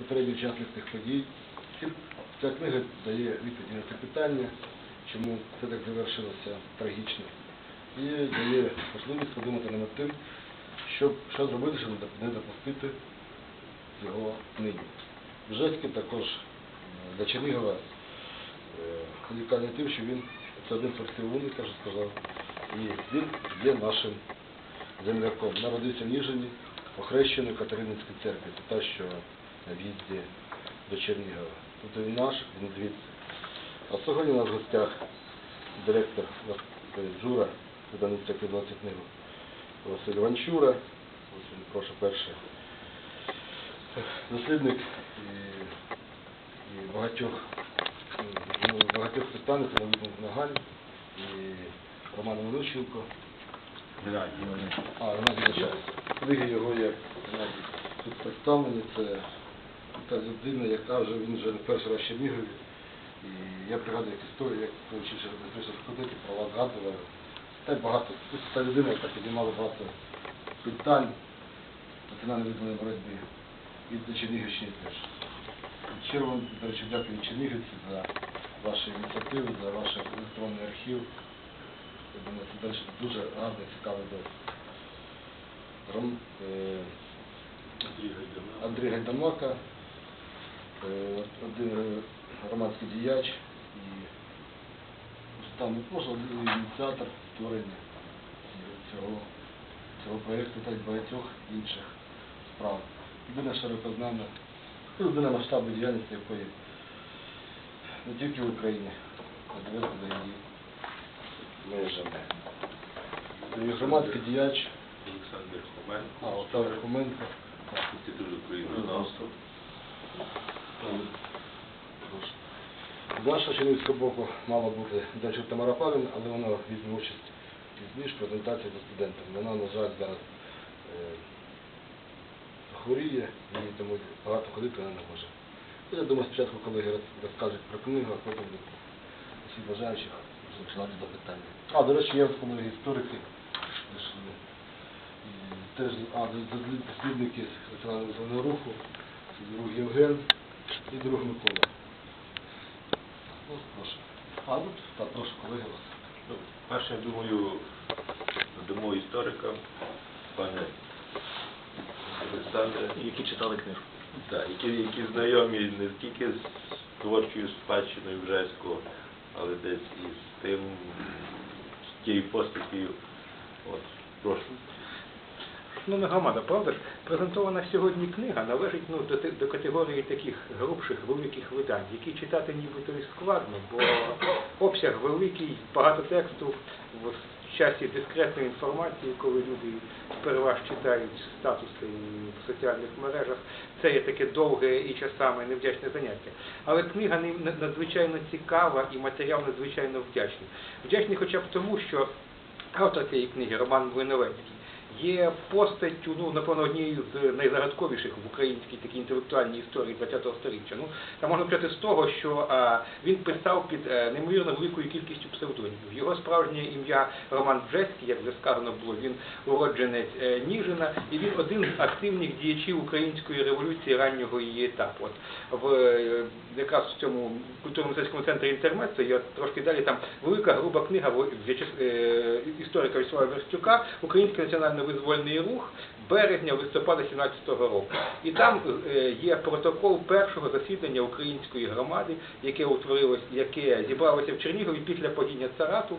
попередніх учасників подій. Ці- Ця книга дає відповіді на це питання, чому це так завершилося трагічно. І дає можливість подумати над тим, щоб, що зробити, щоб не допустити його нині. Бжецький також е, для Чернігова е, унікальний тим, що він це один фальстивунів, я сказав, і він є нашим земляком. Народився в Ніжині, охрещений в Катерининській церкві. Це та, що на в'їзді до Чернігова. Тобто він наш, він звідси. А сьогодні у нас в гостях директор е, Джура, видавництва «Підлоці книгу Василь Ванчура. Ось він, прошу перше. Дослідник і, і багатьох, ну, багатьох питань, це новітних змагань, і Роман Онищенко. А, Геннадій Вачається. Книги його є тут представлені. Це та людина, яка вже він вже не перший раз в Чернігові. І я пригадую як історію, як вчився в факультеті, про згадували. Та й багато. Та людина, яка піднімала багато питань національно визвольної боротьби. І до Чернігівщини теж. Щиро вам, до речі, дякую Чернігівці за ваші ініціативи, за ваш електронний архів. Я думаю, це далі дуже гарний, цікавий досвід. Ром, е, Андрій Гайдамака, один е, громадський діяч і там можна ініціатор створення цього, цього проєкту та й багатьох інших справ. Людина широко знана, і людина масштабу діяльності якої не тільки в Україні, а далеко за її межами. Громадський діяч, Олександр Хоменко, Олександр Хоменко. Інститут українознавства. З нашого Чернівського боку мала бути Данчук Тамара Павлівна, але вона візьме участь пізніше в презентації до студентів. Вона, на жаль, зараз е, хворіє і тому багато ходити вона не може. Ну, Я думаю, спочатку колеги розкажуть про книгу, а потім всі бажаючих починати до питання. А, до речі, є в колеги історики. Теж дослідники національного руху, друг Євген і друг Микола. Ну, прошу. А, ну, так, прошу, колеги вас. Ну, Перше, я думаю, надамо історика, пане Олександре, які читали книжку. так, які, які знайомі не тільки з творчою спадщиною Бжеського, але десь і з тим, з тією постаттю. От, прошу. Ну, громада, правда ж, презентована сьогодні книга належить ну, до, до категорії таких грубших великих видань, які читати нібито і складно, бо обсяг великий, багато тексту в часі дискретної інформації, коли люди сперва читають статуси в соціальних мережах, це є таке довге і часами невдячне заняття. Але книга надзвичайно цікава і матеріал надзвичайно вдячний. Вдячний хоча б тому, що автор цієї книги Роман Млиновецький є постаттю, ну, напевно, однією з найзагадковіших в українській такій інтелектуальній історії ХХ століття. Ну, там можна почати з того, що а, він писав під е, неймовірно великою кількістю псевдонімів. Його справжнє ім'я Роман Бжеський, як вже сказано було, він уродженець е, Ніжина, і він один з активних діячів української революції раннього її етапу. От в е, якраз в цьому культурно-мистецькому центрі інтермецо є трошки далі там велика груба книга В'ячес- е, історика Вячеслава Верстюка Український національно-визвольний рух березня листопада 17-го року. І там е, є протокол першого засідання української громади, яке утворилось, яке зібралося в Чернігові після падіння царату,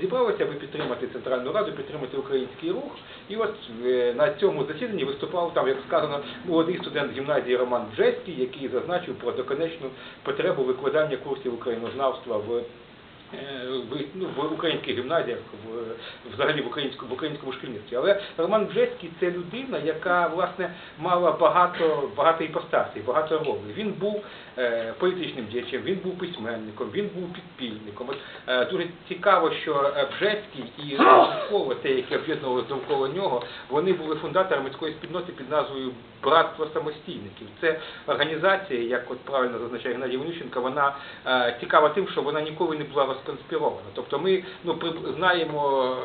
зібралося, аби підтримати Центральну Раду, підтримати український рух. І от е, на цьому засіданні виступав там, як сказано, молодий студент гімназії Роман Бжеський, який зазначив про доконечну потребу викладання курсів українознавства в в, ну, в українських гімназіях, в, взагалі в українському, в українському шкільництві. Але Роман Бжеський це людина, яка власне мала багато, багато іпостасій, багато ролей. Він був е, політичним діячем, він був письменником, він був підпільником. От, е, дуже цікаво, що е, Бжеський і Шевченково, те, яке об'єднувалося довкола нього, вони були фундаторами такої спільноти під назвою Братство самостійників. Це організація, як от правильно зазначає Геннадій Вонющенко, вона е, цікава тим, що вона ніколи не була розконспірована. Тобто ми ну, знаємо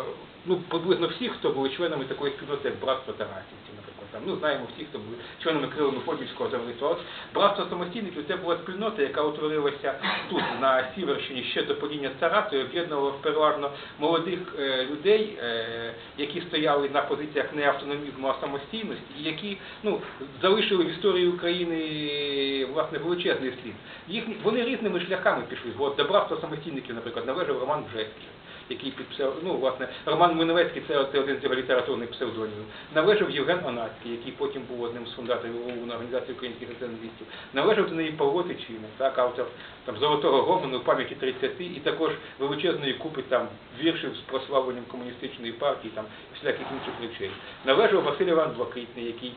ну, приблизно всіх, хто були членами такої спільноти, як Братство Тарасівців. Там, ну, знаємо всі, хто були членами крилами Фобільського товариства. Братство самостійників це була спільнота, яка утворилася тут, на Сіверщині, ще до падіння царату, і об'єднувала переважно молодих е, людей, е, які стояли на позиціях не автономізму, а самостійності, і які ну, залишили в історії України власне величезний слід. Їхні, вони різними шляхами пішли. От до братства самостійників, наприклад, належав Роман Бжецький який під псев... ну, власне, Роман Миновецький, це, один з його літературних псевдонімів. Належав Євген Онацький, який потім був одним з фундаторів ОУН, Організації українських націоналістів. Належав до неї Павло Тичина, так, автор там, Золотого Гомону, пам'яті 30, і також величезної купи там віршів з прославленням комуністичної партії, там, всіляких інших речей. Належав Василь Іван Блакитний, який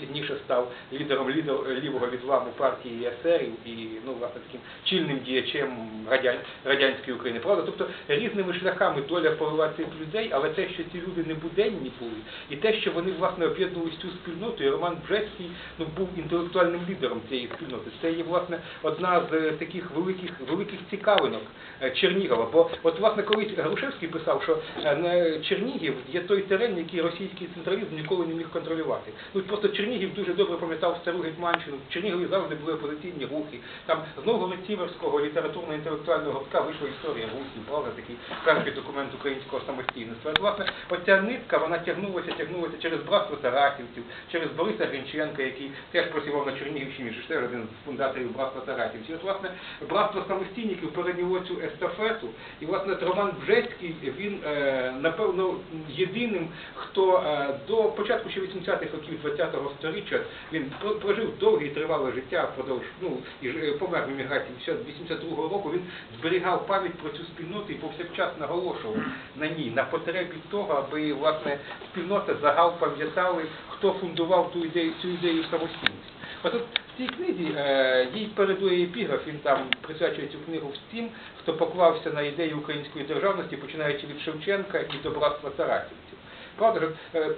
пізніше став лідером лідер, лівого відламу партії есерів і ну, власне таким чільним діячем радян, радянської України. Правда? Тобто різними шляхами доля повела цих людей, але те, що ці люди не буденні були, і те, що вони власне об'єднувалися цю спільноту, і Роман Бжецький ну, був інтелектуальним лідером цієї спільноти. Це є власне одна з е, таких великих великих цікавинок е, Чернігова. Бо от власне колись Грушевський писав, що е, Чернігів є той терен, який російський централізм ніколи не міг контролювати. Ну просто Чернігів дуже добре пам'ятав стару Гетьманщину. В Чернігові завжди були опозиційні рухи. Там з Новгород-Сіверського літературно-інтелектуального гуртка вийшла історія рухів, правда, такий перший документ українського самостійництва. От, власне, оця нитка, вона тягнулася, тягнулася через братство Тарасівців, через Бориса Гринченка, який теж працював на Чернігівщині, що теж один з фундаторів братства Тарасівців. От, власне, братство самостійників перейняло цю естафету. І, власне, Роман Бжецький, він, е, напевно, єдиним, хто е, до початку ще 80-х років 20-го сторіччя він про- прожив довге і тривале життя впродовж, ну, і помер в еміграції 82-го року, він зберігав пам'ять про цю спільноту і повсякчас наголошував на ній, на потребі того, аби, власне, спільнота загал пам'ятали, хто фундував ту ідею, цю ідею самостійності. От в цій книзі е, їй передує епіграф, він там присвячує цю книгу всім, хто поклався на ідею української державності, починаючи від Шевченка і до братства Тарасівців. Правда е,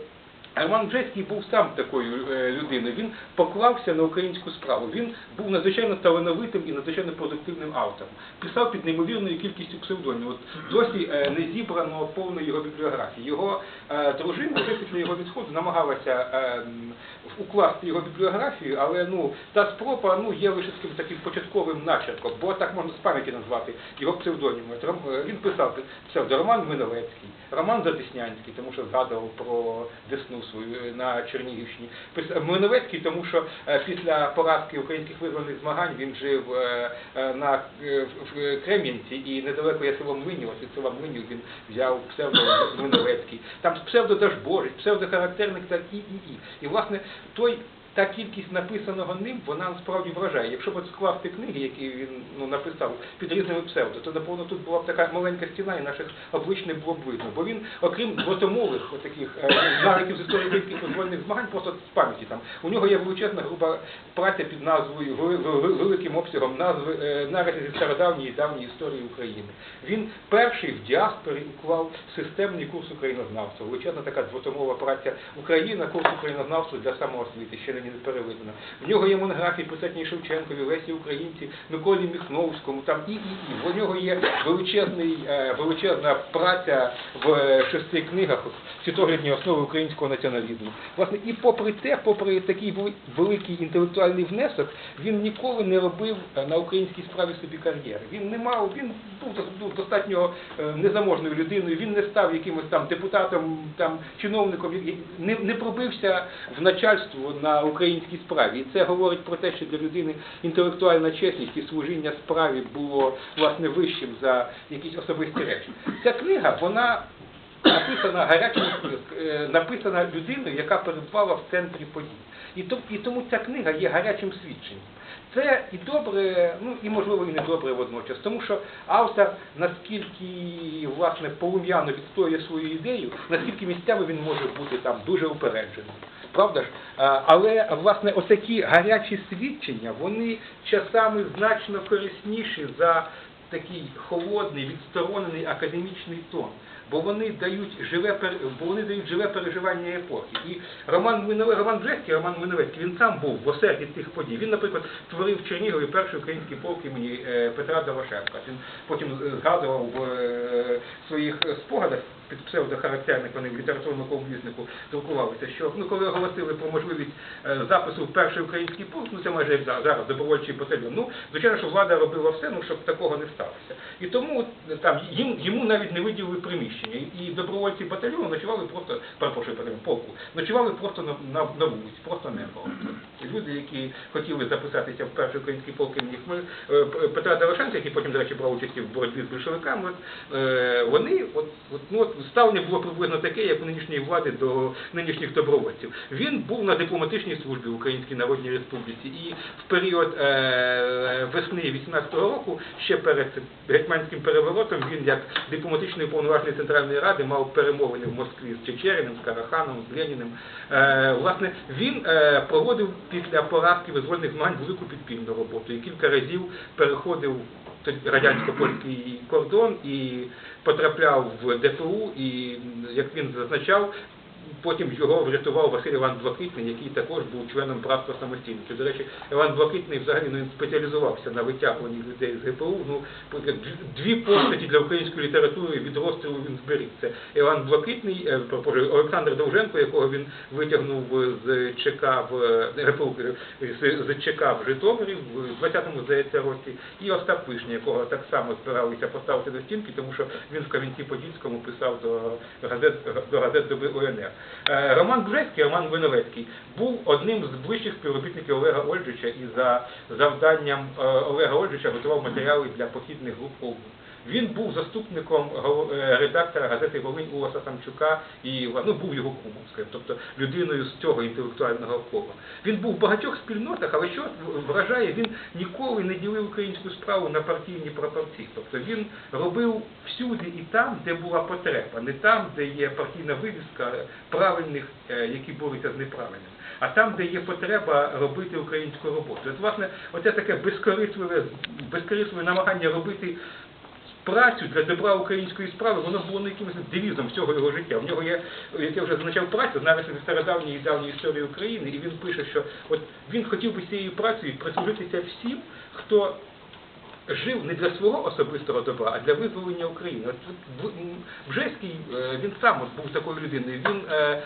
Роман Бжецький був сам такою е, людиною. Він поклався на українську справу. Він був надзвичайно талановитим і надзвичайно продуктивним автором. Писав під неймовірною кількістю псевдонімів. От досі е, не зібрано повної його бібліографії. Його е, дружина вже після його відходу намагалася укласти його бібліографію, але ну та спроба ну є лише таким початковим начерком, бо так можна з пам'яті назвати його псевдоніми. Він писав псевдо Роман Миновецький, Роман Задеснянський, тому що згадував про Десну свою на Чернігівщині. Миновецький, тому що е, після поразки українських визвольних змагань він жив е, е, на в- Крем'янці і недалеко є село Млинів, ось від села Млинів він взяв псевдо Миновецький. Там псевдо Дажбожич, псевдохарактерник та і, і, і. І власне той та кількість написаного ним, вона насправді вражає. Якщо б скласти книги, які він ну, написав під різними псевдо, то напевно тут була б така маленька стіна і наших облич не було б видно. Бо він, окрім двотомових таких знариків з історії українських визвольних змагань, просто з пам'яті там. У нього є величезна груба праця під назвою вели- вели- великим обсягом назви е, наразі зі стародавньої і давньої історії України. Він перший в діаспорі уклав системний курс українознавства. Величезна така двотомова праця Україна, курс українознавства для самоосвіти, ще нині не переведена. В нього є монографії присвячені Шевченкові, Лесі Українці, Миколі Міхновському, там і, і, і. В нього є величезний, е, величезна праця в е, шести книгах світоглядні основи українського націоналізму. Власне, і попри те, попри такий великий інтелектуальний внесок, він ніколи не робив е, на українській справі собі кар'єри. Він не мав, він був дос- був достатньо е, незаможною людиною, він не став якимось там депутатом, там чиновником, не, не пробився в начальство на українській справі. І це говорить про те, що для людини інтелектуальна чесність і служіння справі було власне вищим за якісь особисті речі. Ця книга, вона написана гарячим е, написана людиною, яка перебувала в центрі подій. І, то, і тому ця книга є гарячим свідченням. Це і добре, ну і можливо і не добре водночас, тому що автор наскільки власне полум'яно відстоює свою ідею, наскільки місцями він може бути там дуже упередженим. Правда ж? Але власне отакі гарячі свідчення, вони часами значно корисніші за такий холодний, відсторонений академічний тон. Бо вони дають живе бо вони дають живе переживання епохи. І Роман Минове, Роман Бжецький, Роман Миновецький, він сам був в осерді цих подій. Він, наприклад, творив в Чернігові перший український полк імені е, Петра Дорошенка. Він потім згадував в е, своїх спогадах під псевдохарактерник, вони в літературному віснику друкувалися, що ну, коли оголосили про можливість е, запису в перший український пункт, ну це майже як за- зараз, добровольчий батальйон. Ну, звичайно, що влада робила все, ну, щоб такого не сталося. І тому е, там їм, йому навіть не виділили приміщення. І, добровольці батальйону ночували просто, перепрошую, батальйон, полку, ночували просто на, на, на вулиці, просто небо. Люди, які хотіли записатися в перший український полк імені е, Петра Дорошенка, який потім, до речі, брав участь в боротьбі з е, вони, от, от, ну, от, ставлення було приблизно таке, як у нинішньої влади до нинішніх добровольців. Він був на дипломатичній службі в Українській Народній Республіці і в період е, весни 18-го року, ще перед гетьманським переворотом, він як дипломатичний уповноважений Центральної Ради мав перемовини в Москві з Чечериним, з Караханом, з Леніним. Е, власне, він е, проводив після поразки визвольних змагань велику підпільну роботу і кілька разів переходив радянсько-польський кордон і потрапляв в ДПУ, і як він зазначав, потім його врятував Василь Іван Блакитний, який також був членом братства самостійності. До речі, Іван Блакитний взагалі ну, він спеціалізувався на витягуванні людей з ГПУ. Ну, дві постаті для української літератури від розстрілу він зберіг. Це Іван Блакитний, е, Олександр Довженко, якого він витягнув з ЧК в е, ГПУ, з, з ЧК в Житомирі в 20-му, здається, році, і Остап Вишня, якого так само збиралися поставити до стінки, тому що він в Кам'янці-Подільському писав до газет, до газет доби УНР. Е, Роман Бжеський, Роман Виновецький, був одним з ближчих співробітників Олега Ольжича і за завданням е, Олега Ольжича готував матеріали для похідних груп ОУН. Він був заступником е, редактора газети Волинь Уласа Самчука і ну, був його кумом, скажімо, тобто людиною з цього інтелектуального кола. Він був в багатьох спільнотах, але що вражає, він ніколи не ділив українську справу на партійні пропорції. Тобто він робив всюди і там, де була потреба, не там, де є партійна вивіска правильних, е, які борються з неправильними. А там, де є потреба робити українську роботу. От, власне, оце таке безкорисливе, безкорисливе намагання робити працю для добра української справи, воно було не якимось девізом всього його життя. В нього є, як я вже зазначав, праця, знаєш, зі стародавньої і давньої історії України, і він пише, що от він хотів би цією працею прислужитися всім, хто жив не для свого особистого добра, а для визволення України. От, Бжеський, е, він сам був такою людиною. Він, е,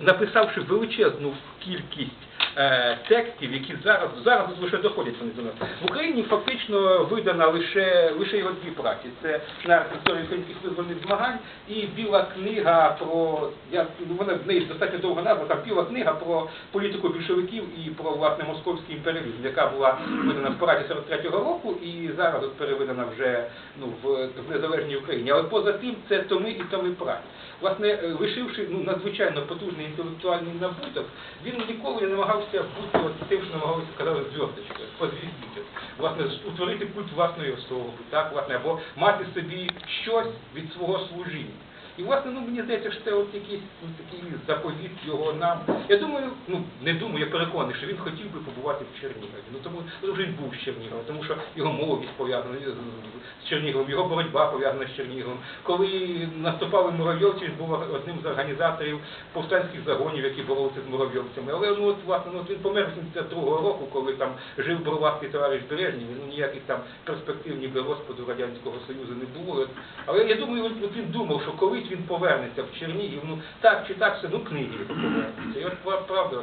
написавши величезну кількість е, текстів, які зараз, зараз лише доходять вони до нас. В Україні фактично видана лише, лише його дві праці. Це на історії українських визвольних змагань і біла книга про, я, ну, вона в неї достатньо довга назва, там біла книга про політику більшовиків і про власне московський імперіалізм, яка була видана в параді 43-го року і зараз от перевидана вже ну, в, в незалежній Україні. Але поза тим це томи і томи праці. Власне, е, лишивши ну, надзвичайно потужний інтелектуальний набуток, він ніколи не намагався бути от тим, що намагався казали зв'язочкою, позвістити. Власне, утворити культ власної особи, так, власне, або мати собі щось від свого служіння. І власне, ну мені здається, що це от якийсь ну, такий заповіт його нам. Я думаю, ну не думаю, я переконаний, що він хотів би побувати в Чернігові. Ну тому ну, вже він був з Чернігова, тому що його молодість пов'язана з- з Черніговом, його боротьба пов'язана з Черніговом. Коли наступали муравйовці, він був одним з організаторів повстанських загонів, які боролися з муравйовцями. Але ну от власне, ну от він помер 72-го року, коли там жив бровастий товариш Бережній, ну ніяких там перспектив ніби розпаду радянського союзу не було. Але я думаю, от, він думав, що колись він повернеться в Чернігів, ну так чи так, все, ну книги його повернуться. І от правда,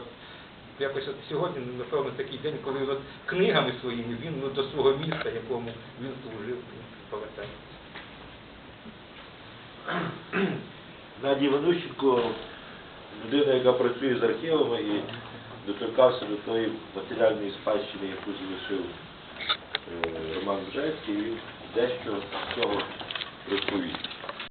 якось от сьогодні, напевно, такий день, коли от книгами своїми він ну, до свого міста, якому він служив, повертається. Надій Іванущенко, людина, яка працює з архівами і доторкався до тої матеріальної спадщини, яку залишив е, Роман Бжецький, він дещо з цього розповість.